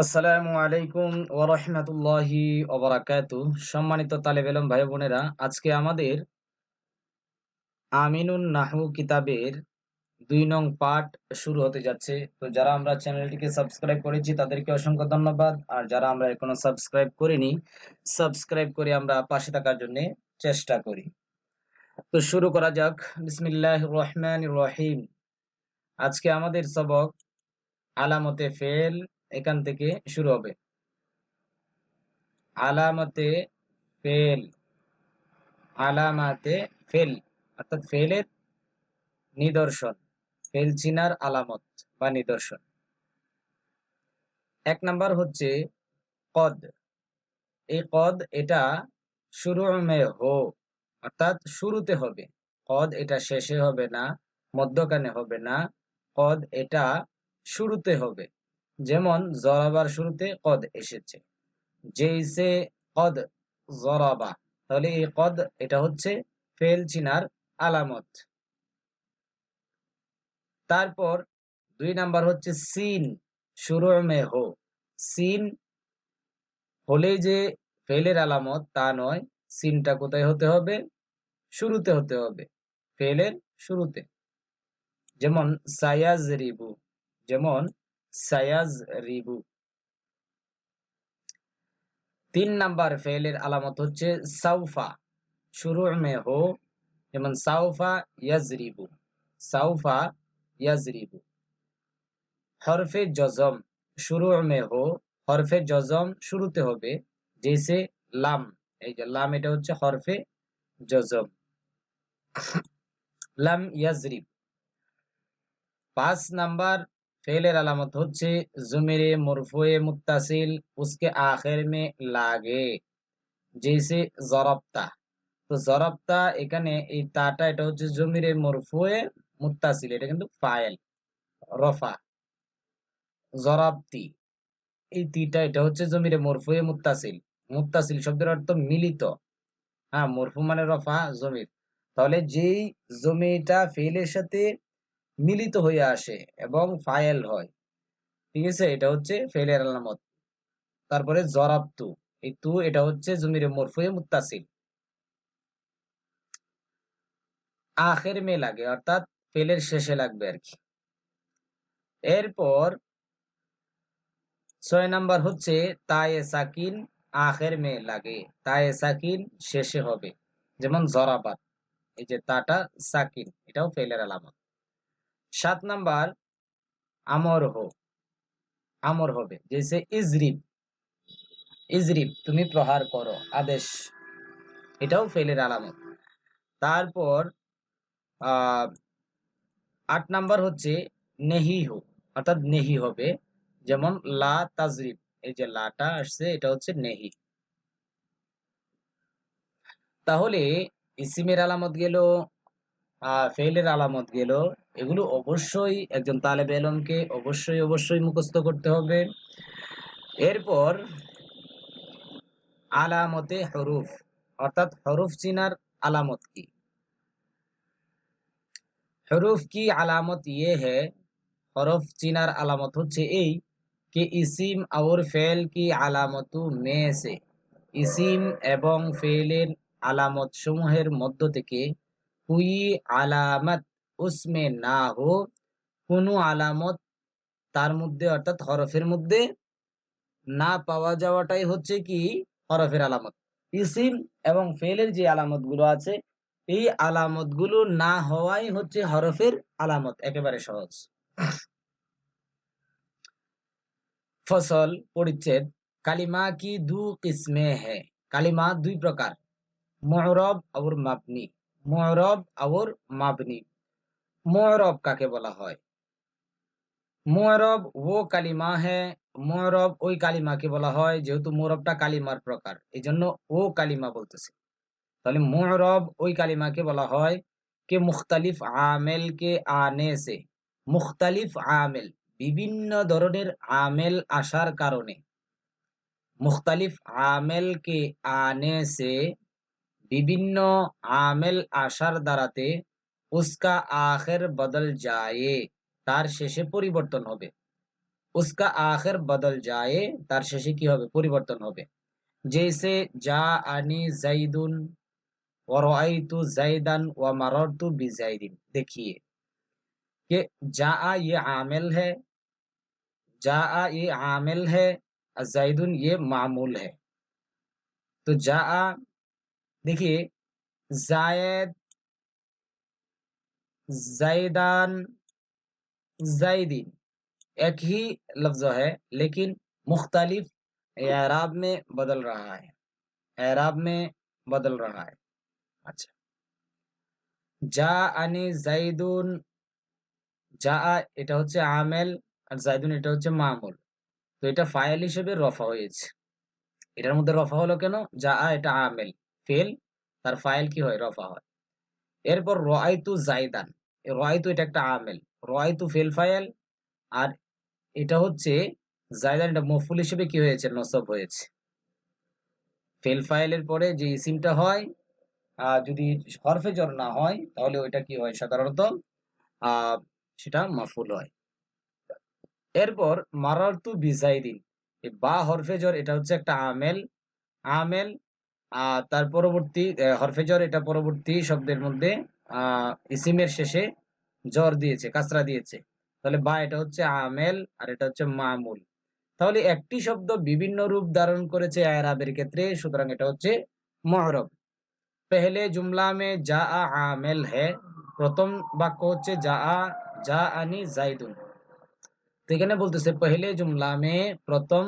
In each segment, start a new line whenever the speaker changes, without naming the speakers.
আসসালামু আলাইকুম ওরহমতুল্লাহি ওবরাকাতু সম্মানিত তালেব এলম ভাই বোনেরা, আজকে আমাদের আমিনুন নাহু কিতাবের দুই নং পাঠ শুরু হতে যাচ্ছে। তো যারা আমরা চ্যানেলটিকে সাবস্ক্রাইব করেছি, তাদেরকে অসংখ্য ধন্যবাদ। আর যারা আমরা এখনও সাবস্ক্রাইব করিনি, সাবস্ক্রাইব করে আমরা পাশে থাকার জন্য চেষ্টা করি। তো শুরু করা যাক। বিসমিল্লাহ রহমান রহিম। আজকে আমাদের সবক আলামতে ফেল এখান থেকে শুরু হবে। আলামতে ফেল। আলামাতে ফেল, অর্থাৎ ফেলের নিদর্শন। ফেল চিনার আলামত বা নিদর্শন। এক নাম্বার হচ্ছে কদ। এই কদ এটা শুরু হো, অর্থাৎ শুরুতে হবে। কদ এটা শেষে হবে না, মধ্যখানে হবে না। কদ এটা শুরুতে হবে। যেমন জরাবার শুরুতে কদ এসেছে। যেইসে কদ জরাবা, তাহলে এই কদ এটা হচ্ছে ফেল চিনার আলামত। তারপর দুই নাম্বার হচ্ছে সিন শুরু মে হো। সিন হলে যে ফেলের আলামত, তা নয়, সিনটা কোথায় হতে হবে? শুরুতে হতে হবে, ফেলের শুরুতে। যেমন সায়াজ রিবু যেমন সায়াজ রিবু। তিন নাম্বার ফেলের আলামত হচ্ছে সাউফা। শুরু মে হো, যেমন সাউফা ইয়াজরিবু। সাউফা ইয়াজরিবু। হরফে জজম শুরু মে হো, হরফে জজম শুরুতে হবে, জেসে লাম। এই যে লাম, এটা হচ্ছে হরফে জজম। লাম ইয়াজরিব। পাঁচ নাম্বার फेल अलामत হচ্ছে জমিরে মরফুয়ে মুত্তাসিল उसके आखिर में লাগে जैसे জরাবতা তো জরাবতা এখানে এই তাটা এটা হচ্ছে জমিরে মরফুয়ে মুত্তাসিল এটা কিন্তু ফাইল রফা জরাবতি এই তিটা এটা হচ্ছে জমিরে মরফুয়ে মুত্তাসিল মুত্তাসিল শব্দের অর্থ মিলিত হ্যাঁ মরফু মানে রফা জমির তাহলে যেই জমিটা ফেলের সাথে মিলিত হয়ে আসে এবং ফাইল হয়। ঠিক আছে? এটা হচ্ছে ফেলের আলামত। তারপরে জরাবতু। এই তু এটা হচ্ছে জমির মরফুয়ে মুত্তাসিল। আখের মে লাগে, অর্থাৎ ফেলের শেষে লাগবে আর কি এরপর ছয় নাম্বার হচ্ছে, তায়ে সাকিন আখের মে লাগে। তায়ে সাকিন শেষে হবে। যেমন জরাবাত এই যে তাটা সাকিন, এটাও ফেলের আলামত। সাত নাম্বার, আমর হো আমর হবে। যেসে ইজরিব ইজরিব তুমি প্রহার করো, আদেশ। এটাও ফেলের আলামত। তারপর আট নাম্বার হচ্ছে নেহি হো অর্থাৎ নেহি হবে। যেমন লা তাজরিব, এই যে লাটা আসছে, এটা হচ্ছে নেহি। তাহলে, ইসিমের আলামত গেল ফেলের আলামত গেল এগুলো অবশ্যই একজন তালেব এলমকে অবশ্যই অবশ্যই মুখস্থ করতে হবে এরপর আলামতে হরুফ অর্থাৎ হরুফ চিনার আলামত কি হরুফ কি আলামত ইয়ে হে হরফ চিনার আলামত হচ্ছে এই कि ইসিম और ফেল কি আলামত মে সে ইসিম এবং ফেলের আলামত সমূহের মধ্য থেকে হুই আলামত উসমে না হো কোনো আলামত তার মধ্যে অর্থাৎ হরফের মধ্যে না পাওয়া যাওয়াটাই হচ্ছে কি হরফের আলামত ইসিম এবং ফেলের যে আলামতগুলো আছে এই আলামতগুলো না হওয়াই হচ্ছে হরফের আলামত একেবারে সহজ ফসল পরিচ্ছেদ, কালিমা কি দু কিসমে হ্যাঁ কালিমা দুই প্রকার। মহরব আর মাবনি মহরব আর মাবনি। মহরব কাকে বলা হয়? মহরব ও কালিমা হ্যাঁ মহরব ওই কালিমাকে বলা হয়, যেহেতু মহরবটা কালিমার প্রকার এই জন্য ও কালিমা বলতেছে। তাহলে মহরব ওই কালিমাকে বলা হয় কে মুখতালিফ আমেল কে আনে সে। মুখতালিফ আমেল, বিভিন্ন ধরনের আমেল আসার কারণে। মুখতালিফ আমেল কে আনে সে বিভিন্ন আমেল আসার দ্বারাতে উস্কা আখের বদল যায় তার শেষে পরিবর্তন হবে উসকা আখির বদল যায় তার শেষে কি হবে পরিবর্তন হবে जैसे जा आनी जैदुन वरआइतु जैदन व मररतु बिजैदिन देखिए कि जा ये आमिल है जा ये आमिल है जैदुन ये मामूल है तो जा देखिए जायद जैदान जैदिन एक ही लफ्ज है लेकिन मुख्तलिफ एराब में बदल रहा है एराब में बदल रहा है अच्छा যা আনি জাইদুন যা এটা হচ্ছে আমেল আর জাইদুন এটা হচ্ছে মামুল তো এটা ফাইল হিসেবে রফা হয়েছে এটার মধ্যে রফা হলো কেন যা এটা আমেল ফেল তার ফাইল কি হয়? রফা হয়। এরপর রয়তু জাইদান। রয়তু এটা একটা আমেল। রয়তু ফেল ফাইল আর এটা হচ্ছে জায়দান এটা মফুল হিসেবে কি হয়েছে? নসব হয়েছে। ফেল ফাইলের পরে যে ইসিমটা হয় যদি হরফে জর না হয়, তাহলে ওইটা কি হয়? সাধারণত সেটা মাফুল হয়। এরপর মারারতু বিজাইদিন। বা হরফে জর এটা হচ্ছে একটা আমেল। আমেল তার পরবর্তী হরফে এটা পরবর্তী শব্দের মধ্যে ইসিমের শেষে জ্বর দিয়েছে, কাসরা দিয়েছে। তাহলে বা এটা হচ্ছে আমেল, আর এটা হচ্ছে মামুল। তাহলে একটি শব্দ বিভিন্ন রূপ ধারণ করেছে আয়রাবের ক্ষেত্রে, সুতরাং এটা হচ্ছে মহরব পেহলে জুমলা মে যা আমেল হে, প্রথম বাক্য হচ্ছে যা যা আনি জাইদুন তো এখানে বলতেছে, পহলে জুমলা মে প্রথম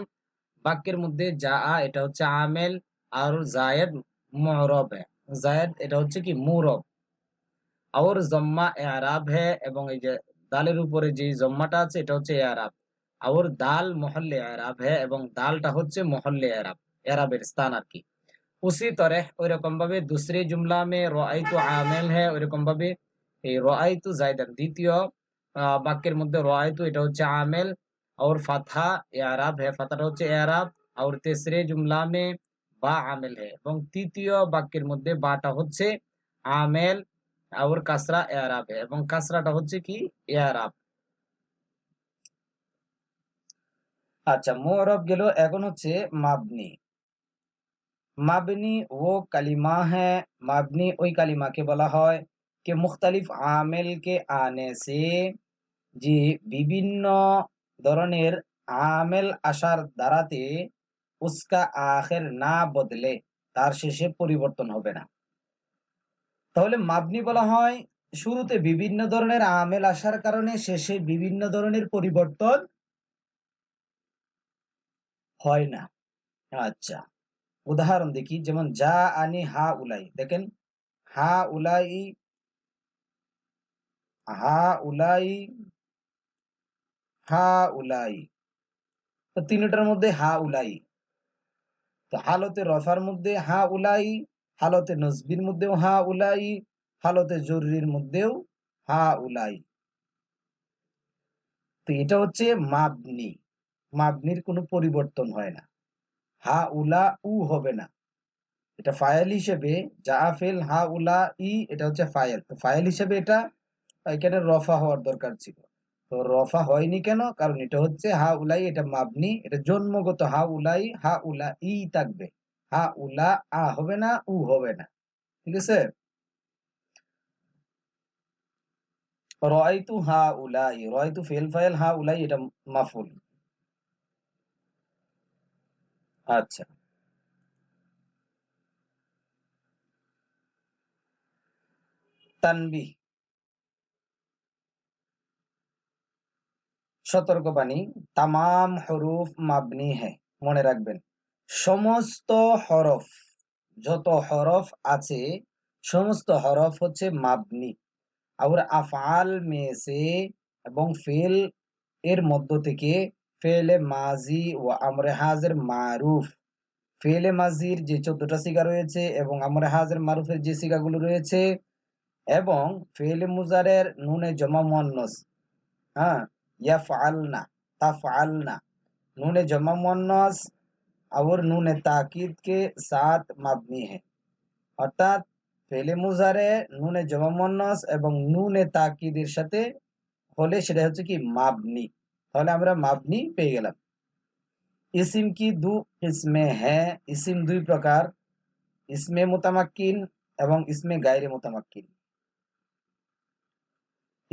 বাক্যের মধ্যে যা এটা হচ্ছে আমেল আর জায়দ মহরব হ্যাঁ জায়দ এটা হচ্ছে কি মুরব আর জম্মা এরাব হ্যাঁ এবং এই যে দালের উপরে যে জম্মাটা আছে এটা হচ্ছে এরাব और दाल मोहल्ले एराब है এবং দালটা হচ্ছে মহল্লে এরাব এরাবের স্থান আর কি উসি তরহ ওইরকম ভাবে দুসরে জুমলা মে রাআইতু আমিল है ওইরকম ভাবে এই রাআইতু জাইদান দ্বিতীয় বাক্যের মধ্যে রাআইতু এটা হচ্ছে আমিল और ফাতহা এরাব है ফাতহাটা হচ্ছে এরাব और তেসরে জুমলা মে বা আমেল হে। এবং তৃতীয় বাক্যের মধ্যে বাটা হচ্ছে আমেল আবার কাসরা এয়ারাব হে। এবং কাসরাটা হচ্ছে কি? এয়ারাব আচ্ছা মোরব গেল, এখন হচ্ছে মাবনি। মাবনি ও কালিমা হ্যাঁ মাবনি ওই কালিমাকে বলা হয় কে মুখতালিফ আমেলকে আনে সে যে বিভিন্ন ধরনের আমেল আসার দ্বারাতে উস্কা আখের না বদলে তার শেষে পরিবর্তন হবে না। তাহলে মাবনি বলা হয়, শুরুতে বিভিন্ন ধরনের আমেল আসার কারণে শেষে বিভিন্ন ধরনের পরিবর্তন হয় না। আচ্ছা উদাহরণ দেখি, যেমন যা আনি হা উলাই, দেখেন, হা উলাই হা উলাই হা উলাই তিনটার মধ্যে হা উলাই। তো হালতে রফার মধ্যে হা উলাই, হালতে নজবির মধ্যেও হা উলাই, হালতে জরুরির মধ্যেও হা উলাই। তো এটা হচ্ছে মাবনি। মাবনির কোনো পরিবর্তন হয় না। হা উলা উ হবে না। এটা ফাইল হিসেবে যা ফেল হা উলা ই, এটা হচ্ছে ফাইল তো ফাইল হিসেবে এটা, এখানে রফা হওয়ার দরকার ছিল। তো রফা হয়নি কেন? কারণ এটা হচ্ছে হা উলাই এটা মাবনি, এটা জন্মগত হা উলাই হা উলা ই থাকবে। হা উলা আ হবে না, উ হবে না। ঠিক আছে? রয়তু হা উলাই রয়তু ফেল ফাইল হা উলাই এটা মাফুল। আচ্ছা। তানবি সতর্কবাণী, তামাম হরুফ মাবনি হ্যাঁ মনে রাখবেন। সমস্ত হরফ, যত হরফ আছে, সমস্ত হরফ হচ্ছে মাবনি। আর আফআল মেসে এবং ফেল এর মধ্য থেকে ফেলে মাজি ও আমরে হাজের মারুফ। ফেলে মাজির যে চোদ্দটা সিগা রয়েছে এবং আমরে হাজের মারুফের যে সিগাগুলো রয়েছে এবং ফেলে মুজারের নুনে জমা মুয়ান্নস। হ্যাঁ ইয়া ফালনা তা ফালনা নুনে জমা মুয়ান্নস और নুনে তাকিদ কে সাথ মাবনি है অর্থাৎ ফেলে মুজারে নুনে জমা মুয়ান্নস এবং নুনে তাকিদের সাথে হলে সেটা হচ্ছে কি মাবনি তাহলে আমরা মাবনি পেয়ে গেলাম ইসিম কি দু ইসমে হ্যাঁ ইসিম দুই প্রকার ইসমে মোতামাক্কিন এবং ইসমে গায়রে মোতামাক্কিন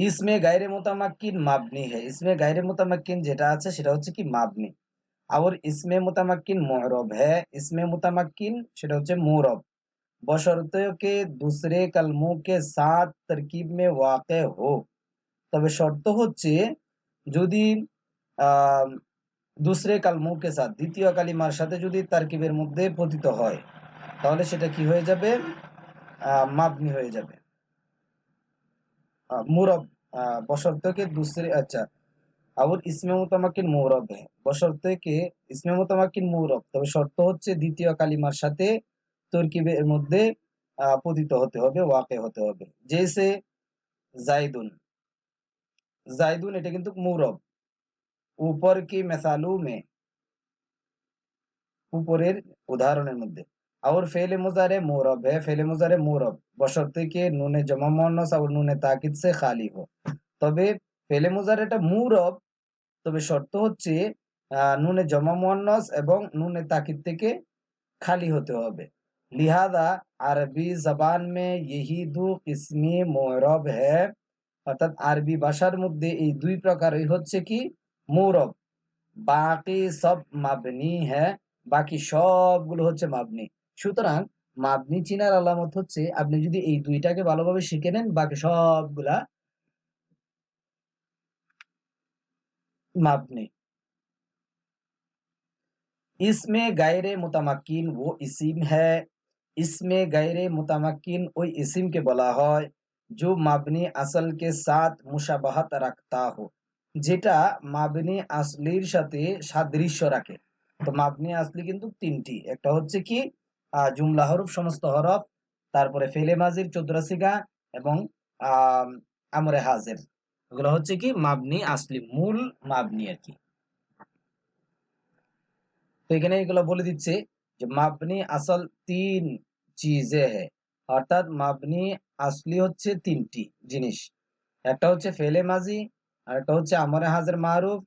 ইসমে গাইরে মোতামাক্কিন মাবনি হে। ইসমে গাইরে মোতামাক্কিন যেটা আছে সেটা হচ্ছে কি মাবনি। আবার ইসমে মোতামাক্কিন মোহরব হে। ইসমে মোতামাক্কিন সেটা হচ্ছে মোরব বসরতকে দুসরে কালমু সাত সাথ তরকিব মে ওয়াকে হো। তবে শর্ত হচ্ছে যদি দুসরে কালমুকে সাথ, দ্বিতীয় কালিমার সাথে যদি তারকিবের মধ্যে পতিত হয়, তাহলে সেটা কি হয়ে যাবে? মাবনি হয়ে যাবে। আহ, মুরব আহ, বশর্তে के दूसरे अच्छा और इसमें मुतमक्किन মুরব है বশর্তে के इसमें मुतमक्किन মুরব তবে শর্ত হচ্ছে দ্বিতীয় কালিমার সাথে তরকিবের মধ্যে আহ, পতিত হতে হবে ওয়াকে হতে হবে জেসে জাইদুন জাইদুন এটা কিন্তু মুরব উপর কি মেসালু মে উপরের উদাহরণের মধ্যে আউর ফেলে মুজারে মৌরব, হে ফেলে মুজারে মৌরব বশর্তে কে নুনে জমা মনস আউর নুনে তাকিদ সে খালি হো। তবে ফেলে মুজারেটা মৌরব, তবে শর্ত হচ্ছে নুনে জমা মনস এবং নুনে তাকিদ থেকে খালি হতে হবে। লিহাদা আরবি জবান মে ইহি দু কিসমি মৌরব হে। অর্থাৎ আরবি ভাষার মধ্যে এই দুই প্রকারই হচ্ছে কি? মৌরব। বাকি সব মাবনি হ্যাঁ বাকি সবগুলো হচ্ছে মাবনি। সুতরাং মাবনি চিনার আলামত হচ্ছে আপনি যদি এই দুইটাকে ভালোভাবে শিখে নেন বাকি সবগুলা মাবনি इसमें गैर मुतमक्किन वो इसिम है इसमें गैर मुतमक्किन ওই ইসিমকে বলা হয় जो মাবনি আসল के साथ মুশাবাহাত রাখতা हो যেটা মাবনি আসলির সাথে সাদৃশ্য রাখে তো মাবনি আসলি কিন্তু তিনটি একটা হচ্ছে কি আহ, জুমলা হরফ সমস্ত হরফ, তারপরে ফেলে মাজির চৌদ্রাসিগা এবং আহ আমরে হাজের। এগুলো হচ্ছে কি? মাবনি আসলি, মূল মাবনি আর কি। তো এখানে এগুলো বলে দিচ্ছে যে মাবনি আসল তিন চিজে হে। অর্থাৎ মাবনি আসলি হচ্ছে তিনটি জিনিস। একটা হচ্ছে ফেলে মাজি, আর একটা হচ্ছে আমরে হাজের মারুফ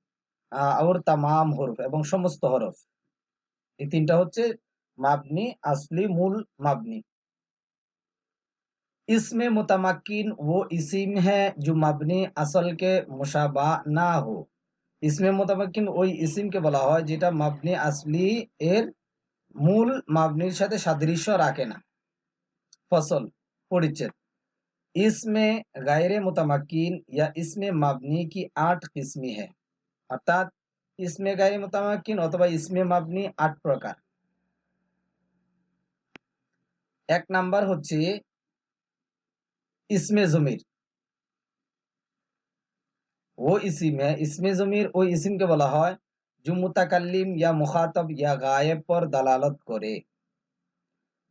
আর তামাম হরফ এবং সমস্ত হরফ। এই তিনটা হচ্ছে মাবনি আসলি মূল মাবনি इसमें मुतमक्किन वो इसिम है जो मबनी असल के मुशाबा ना हो इसमें মুতামাক্কিন ওই ইসিমকে বলা হয় যেটা মাবনি আসলি এর মূল মাবনির সাথে সাদৃশ্য রাখে না ফসল পরিচ্ছেদ इसमें गैर मुतमक्किन या इसमें मबनी की आठ किस्में है অর্থাৎ इसमें गैर मुतमक्किन অথবা इसमें मबनी আট প্রকার এক নাম্বার হচ্ছে ইসমে জমির। ও ইসিম হ্যাঁ ইসমে জমির ওই ইসিমকে বলা হয় জুমুতাকাল্লিম ইয়া মুখাতব, ইয়া গায়েব পর দালালত করে।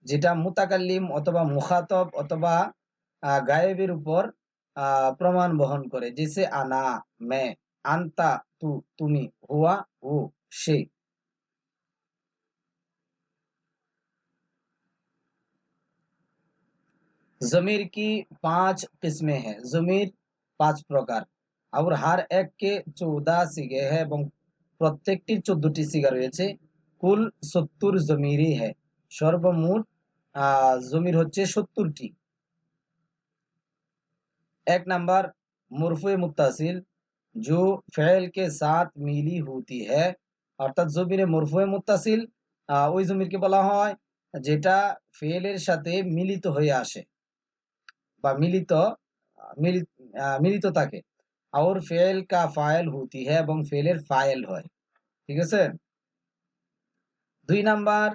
যেটা মুতাকাল্লিম অথবা মুখাতব অথবা গায়েবের উপর প্রমাণ বহন করে। যেসে আনা, মে, আন্তা তু, তুমি, হুয়া, ও সেই जमीर की पांच किस्में हैं जमीर पांच प्रकार और हर एक के चौदह सिगे है এবং প্রত্যেকটির চোদ্দটি সিগা রয়েছে কুল সত্তর জমিরই है সর্বমোট আহ, জমির হচ্ছে সত্তরটি एक नंबर मुरफे मुत्तासिल जो फेल के साथ मिली होती है অর্থাৎ জমিরে মরফুয়ে মুত্তাসিল আহ, ওই জমিরকে বলা হয় যেটা ফেলের সাথে মিলিত হয়ে আসে বা মিলিত মিলিত থাকে। আর ফেল কা ফাইল হতি হ্যাঁ এবং ফেলের ফাইল হয়। ঠিক আছে? দুই নাম্বার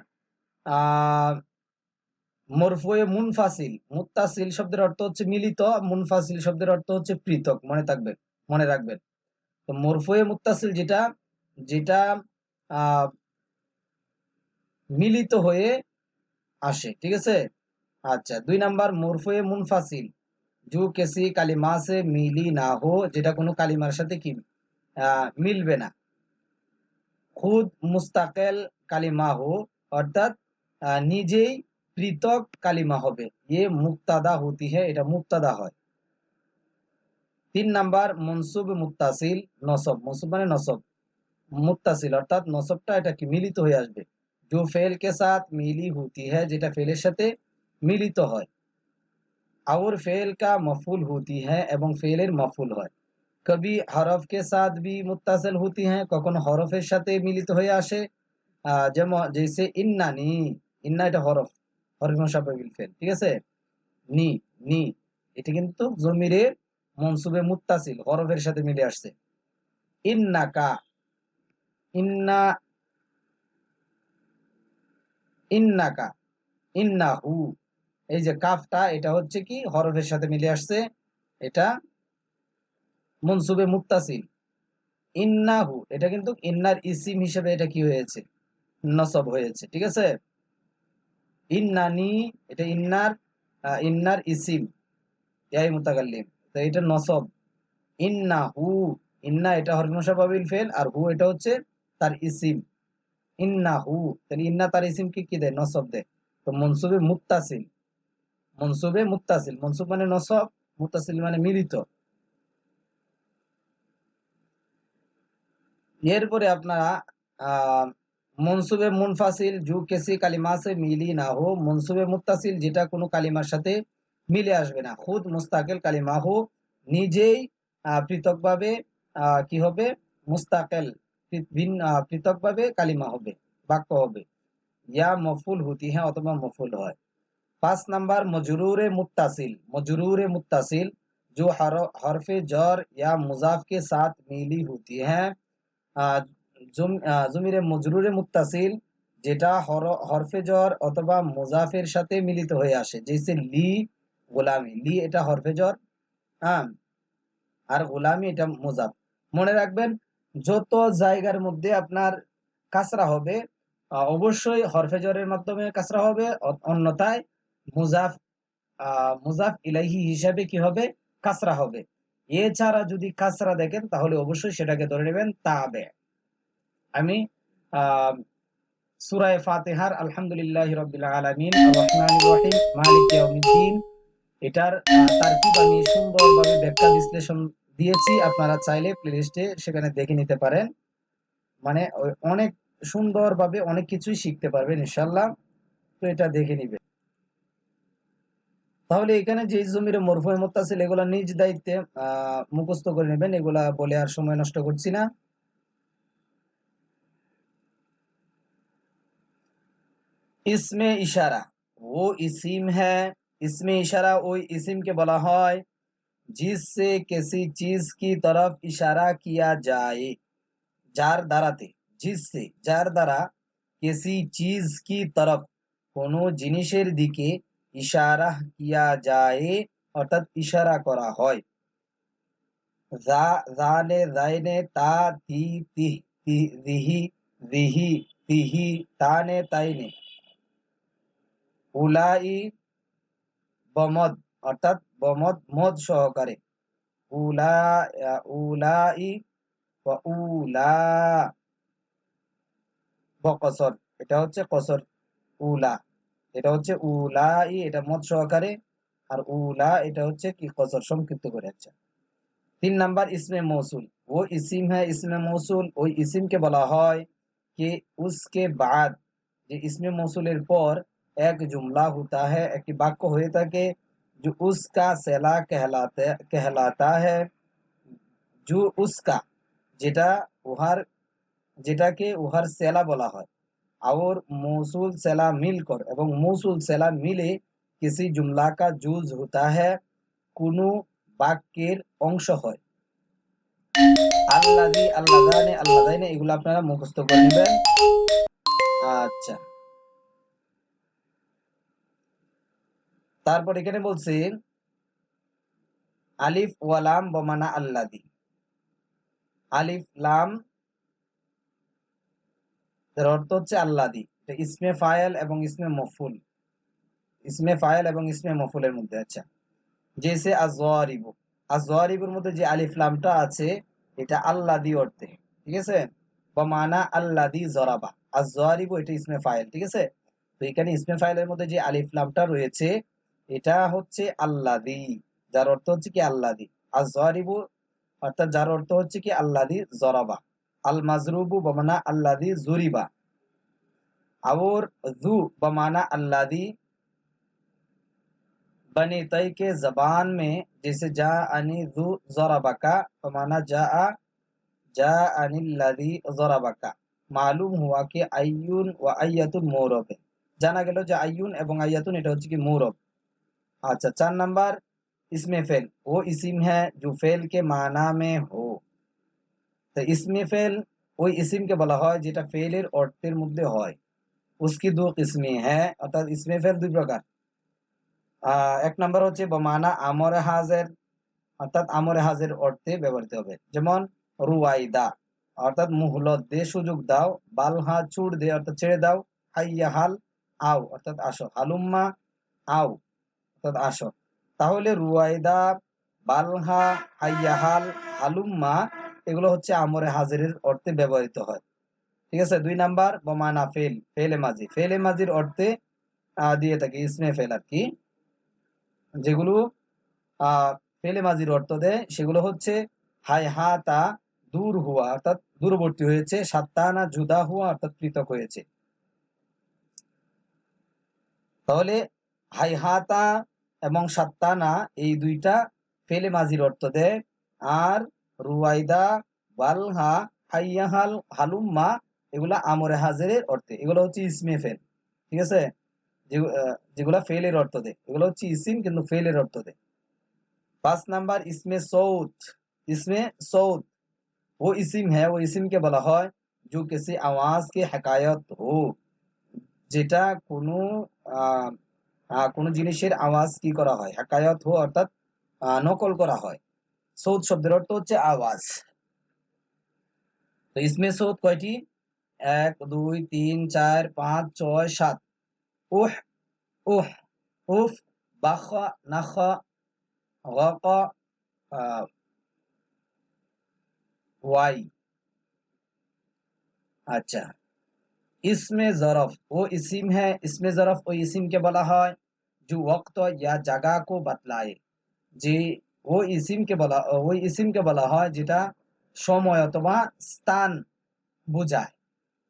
মরফুয়ে মুনফাসিল। মুত্তাসিল শব্দের অর্থ হচ্ছে মিলিত, মুনফাসিল শব্দের অর্থ হচ্ছে পৃথক। মনে থাকবে, মনে রাখবেন। তো মরফুয়ে মুত্তাসিল যেটা যেটা মিলিত হয়ে আসে। ঠিক আছে? আচ্ছা দুই নাম্বার, মোরফে মুনফাসিল। জু কেসি কালিমা সে মিলি না হো, যেটা কোনো কালিমার সাথে কি মিলবে না। খুদ মুস্তাকেল কালিমা হো, অর্থাৎ নিজেই পৃথক কালিমা হবে। ইয়ে মুক্তাদা হতি হ্যাঁ এটা মুক্তাদা হয়। তিন নাম্বার, মনসুব মুক্তাসিল নসব। মনসুব মানে নসব। মুক্তাসিল অর্থাৎ নসবটা এটা কি, মিলিত হয়ে আসবে। জো ফেল কে সাথ মিলি হতি হ্যাঁ যেটা ফেলের সাথে মিলিত হয়। আউর ফেল কা মফুল হুতি হ্যাঁ এবং ফেলের মফুল হয়। কবি হরফকে সাথ বি মুতাসেল হুতি হ্যাঁ কখনো হরফের সাথে মিলিত হয়ে আসে। যেমন জেসে ইন্নানি ইন্না এটা হরফ হরফ সাপেবিল ফেল, ঠিক আছে? নি নি, এটা কিন্তু জমিরের মনসুবে মুত্তাসিল, হরফের সাথে মিলে আসছে। ইন্না কা, ইন্না ইন্নাকা ইন্নাহু এই যে কাফটা, এটা হচ্ছে কি? হরফের সাথে মিলে আসছে। এটা মনসুবে মুত্তাসিল। ইন্নাহু, এটা কিন্তু ইন্নার ইসিম হিসেবে এটা কি হয়েছে? নসব হয়েছে, ঠিক আছে? ইন্নানি, এটা ইন্নার ইন্নার ইসিম। ইয়াই মুতাকাল্লিম। তো এটা নসব। ইন্নাহু, ইন্না এটা হরফ মুশাব্বাবিল ফেল, আর হু এটা হচ্ছে তার ইসিম। ইন্নাহু, তাহলে ইন্না তার ইসিম কি দেয়? নসব দেয়। তো মনসুবে মুত্তাসিল। মনসুবে মুত্তাসিল। মনসুব মানে নসব, মুত্তাসিল মানে মিলিত। এরপরে আপনারা মনসুবে মুনফাসিল জু কেসি কালিমা সে মিলি না হো, মনসুবে মুত্তাসিল যেটা কোনো কালিমার সাথে মিলে আসবে না। খুদ মুস্তাকিল, কালিমা হো, নিজেই পৃথকভাবে কি হবে? মুস্তাকেল ভিন্ন পৃথকভাবে কালিমা হবে, বাক্য হবে। ইয়া মফুল হুতি হ্যাঁ অথবা মফুল হয়। पांच नंबर मजरूर मुत्तासिल मजरूर मुत्तासिल जो हर हरफ जर या मुजाफ के साथ मिली होती है আহ, জুম- আহ, জমিরে মজরুরে মুত্তাসিল যেটা হর হরফে জর অথবা মুজাফের সাথে মিলিত হয়ে আসে যেসে লি গোলামি লি এটা হরফে জর হ্যাঁ আর গোলামি এটা মুজাফ মনে রাখবেন যত জায়গার মধ্যে আপনার কাসরা হবে আহ, অবশ্যই হরফে জরের মাধ্যমে কাসরা হবে অ- অন্যথায় মুজাফ মুজাফ ইলাহি হিসাবে কি হবে? কাসরা হবে। এছাড়া যদি কাসরা দেখেন, তাহলে অবশ্যই সেটাকে ধরে নেবেন তাবে। আমি সুরায় ফাতেহার আলহামদুলিল্লাহ রবিল আলামিন এটার তারকিব আমি সুন্দরভাবে ব্যাখ্যা বিশ্লেষণ দিয়েছি, আপনারা চাইলে প্লেলিস্টে সেখানে দেখে নিতে পারেন। মানে অনেক সুন্দরভাবে অনেক কিছুই শিখতে পারবেন ইনশাল্লাহ তো এটা দেখে নিবে তাহলে এখানে যে জমির মরফুমের মত আছে, এগুলা নিজ দায়িত্বে মুখস্থ করে নেবেন। এগুলা বলে আর সময় নষ্ট করছি না। ইসমে ইশারা। ও ইসিম হ্যাঁ ইসমে ইশারা ওই ইসিমকে বলা হয়। জিসে কেসি চিজ কি তরফ ইশারা কিয়া যায়। যার দ্বারাতে, জিসে যার দ্বারা কেসি চিজ কি তরফ, কোনো জিনিসের দিকে ইশারা কিয়া যায়, অর্থাৎ ইশারা করা হয়। জানে, জাইনে, তা, তি রিহি তিহি, তানে, তাইনে। উলাই বমদ, অর্থাৎ বমদ, মদ সহকারে। উলা, উলাই উলা। বকসর, এটা হচ্ছে কসর, উলা। এটা হচ্ছে উলাই এটা মত সহকারে আর উলা এটা হচ্ছে কি কসর সংক্ষিপ্ত করে আচ্ছা। তিন নাম্বার ইসমে মৌসুল। ও ইসিম হ্যাঁ ইসমে মৌসুল। ওই ইসিমকে বলা হয় কি, উসকে বাদ। যে ইসমে মৌসুলের পর এক জুমলা হতা হ্যাঁ একটি বাক্য হয়ে থাকে যে উসকা সেলা কেহলাতে, কেহলাতা হ্যাঁ জু উসকা, যেটা উহার, যেটাকে উহার সেলা বলা হয়। और मौसूल सेला मिलकर এবং मौसूल सेला মিলে किसी जुमला का जुज होता है কোনো বাক্যের অংশ হয় আল্লাদি আল্লাদানে আল্লাদাইনে এগুলো আপনারা মুখস্থ করে নেবেন আচ্ছা তারপর এখানে বলছে আলিফ ওয়ালাম বমানা আল্লাদি আলিফ লাম এর অর্থ হচ্ছে আল্লাদি ইসমে ফায়েল এবং ইসমে মফুল। ইসমে ফায়েল এবং ইসমে মফুলের মধ্যে আচ্ছা। জেসে আজওয়ারিবু। আজওয়ারিবুর মধ্যে যে আলিফ লামটা আছে, এটা আল্লাদি অর্থে, ঠিক আছে? বা মানা আল্লাদি জরাবা। আজওয়ারিবু এটা ইসমে ফায়েল, ঠিক আছে? তো এখানে ইসমে ফাইলের মধ্যে যে আলিফ লামটা রয়েছে, এটা হচ্ছে আল্লাদি যার অর্থ হচ্ছে কি আল্লাদি আজওয়ারিবু, অর্থাৎ যার অর্থ হচ্ছে কি আল্লাদি জরাবা। আল মাজরুবু বমানা আল্লাদি জুরিবা और जू बमाना अल्लादी बनी तय के जबान में जैसे जा अनी जू जराबका बमाना जा जा अनिल्लादी जराबका মালুম হুয়া কি আইয়ুন ও আইয়াতুন মৌরবে জানা গেল যে আইয়ুন এবং আইয়াতুন এটা হচ্ছে কি মৌরব अच्छा चार नंबर इसमें फेल वो इसिम है जो फेल के माना में हो তো ইসমে ফেল ওই ইসিমকে বলা হয়, যেটা ফেলের অর্থের মধ্যে হয়। উসকি দু কিসমি হ্যাঁ অর্থাৎ ইসমে ফেল দুই প্রকার। এক নম্বর হচ্ছে, বমানা আমরে হাজের, অর্থাৎ আমরে হাজের অর্থে ব্যবহৃত হবে। যেমন রুয়াইদা অর্থাৎ মুহলত দে সুযোগ দাও, বালহা চুড় দে, অর্থাৎ ছেড়ে দাও, হাইয়া হাল, আও, অর্থাৎ আসো হালুম্মা আও, অর্থাৎ আসো তাহলে রুয়াইদা বালহা হাইয়াহাল হালুম্মা এগুলো হচ্ছে আমরে হাজিরের অর্থে ব্যবহৃত হয়। ঠিক আছে? দুই নাম্বার বমানা ফেল, ফেলে মাজি ফেলে মাজির অর্থে দিয়ে থাকে, ইসমে ফেল আর কি। যেগুলো ফেলে মাজির অর্থ দেয়, সেগুলো হচ্ছে, হাই হাতা দূর হুয়া, অর্থাৎ দূরবর্তী হয়েছে, সাত্তানা জুদা হুয়া, অর্থাৎ পৃথক হয়েছে। তাহলে, হাই হাইহাতা এবং সাত্তানা, এই দুইটা ফেলে মাজির অর্থ দেয়। আর রুয়াইদা বালহা হাইয়াহাল হালুম্মা এগুলা আমরে হাজেরের অর্থে এগুলো হচ্ছে ইসমে ফেল ঠিক আছে যে- আহ, যেগুলা ফেলের অর্থ দেয় এগুলো হচ্ছে ইসিম কিন্তু ফেলের অর্থ দেয় पांच नंबर इसमें सौत इसमें सौत वो इसिम है वो इसिम के বলা হয় जो किसी आवाज की हकायत हो যেটা কোনো আহ, আহ, কোনো জিনিসের আওয়াজ কি করা হয় হাকায়ত হো অর্থাৎ আহ, নকল করা হয় সৌদ শব্দের অর্থ হচ্ছে আওয়াজ তো ইসমে সৌদ কয়টি এক দুই তিন চার পাঁচ ছয় সাত উহ উহ উফ বাখ নাখ গক আহ, ওয়াই अच्छा इसमें ज़रफ़ वो इसिम है इसमें ज़रफ़ वो इसिम के বলা হয় जो वक्त या जगह को बतलाए যে ও ইসিমকে বলা ওই ইসিমকে বলা হয় যেটা সময় অথবা স্থান বোঝায়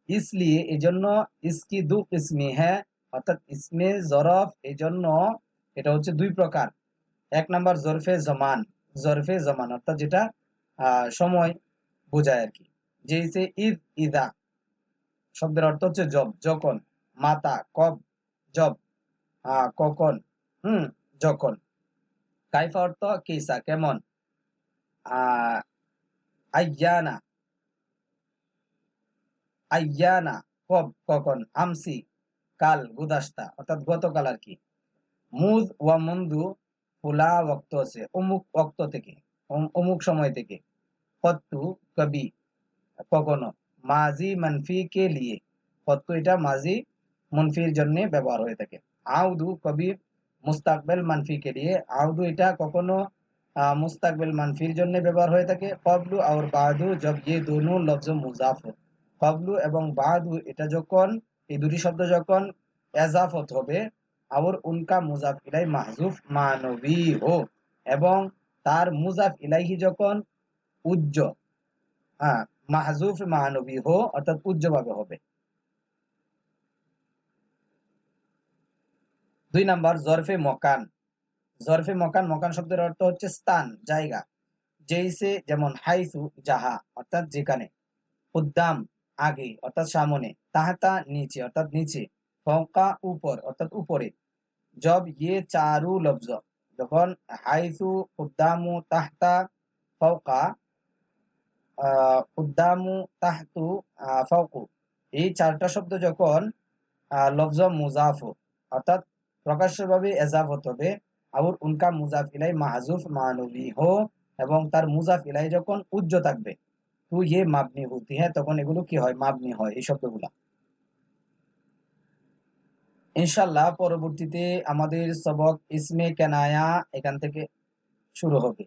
इसलिए এজন্য इसकी दो किस्में है অর্থাৎ ইসমে জরফ এজন্য এটা হচ্ছে দুই প্রকার এক নাম্বার জরফে জমান জরফে জমান অর্থাৎ যেটা আহ, সময় বোঝায় আর কি যেইসে ঈদ ইদা শব্দের অর্থ হচ্ছে জব যখন মাতা কব জব আহ, কখন হুম যখন কাইফা অর্থ কিসা কেমন আইয়ানা আইয়ানা কব কখন আমসি কাল গুদাস্তা অর্থাৎ গতকাল আর কি মুজ ওয়া মন্দু ফুলা ওক্ত আছে অমুক ওক্ত থেকে অমুক সময় থেকে কত্তু কবি কখনো মাজি মানফি কে লিয়ে কত্তু এটা মাজি মুনফির জন্য ব্যবহার হয়ে থাকে আউদু কবি মুস্তাকবেল মানফি কে লিয়ে আউদু এটা কখনো মুস্তাকবেল মানফির জন্য ব্যবহার হয়ে থাকে। কবলু আর বাহাদু জব ইয়ে দোনো লফজ মুজাফ। কবলু এবং বাহাদু এটা যখন, এই দুটি শব্দ যখন এজাফত হবে আর উনকা মুজাফ ইলাই মাহজুফ মানবী হো। এবং তার মুজাফ ইলাইহি যখন উজ্জ হ্যাঁ মাহজুফ মানবী হো, অর্থাৎ উজ্জভাবে হবে। দুই নাম্বার জরফে মকান। জরফে মকান মকান শব্দের অর্থ হচ্ছে স্থান, জায়গা। যেইসে যেমন হাইসু যাহা অর্থাৎ যেখানে। উদ্দাম, আগে, অর্থাৎ সামনে। তাহাতা, নিচে, অর্থাৎ নিচে। ফৌকা উপর, অর্থাৎ উপরে। জব ইয়ে চারু লফজ যখন হাইসু, উদ্দামু, তাহতা ফৌকা উদ্দামু, তাহতু ফাওকু। এই চারটা শব্দ যখন লফজ মুজাফ, অর্থাৎ প্রকাশ্যভাবে এজাফত হবে আর উনকা মুজাফ ইলাই মাহজুফ মানবী হো এবং তার মুজাফ ইলাই যখন উজ্জ থাকবে, তো ইয়ে মাবনি হতি। হ্যাঁ তখন এগুলো কি হয়? মাবনি হয় এই শব্দগুলা। ইনশাল্লাহ পরবর্তীতে আমাদের সবক ইসমে কেনায়া এখান থেকে শুরু হবে।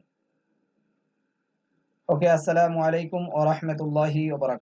ওকে, আসসালামু আলাইকুম ওয়া বারাকাতুহু।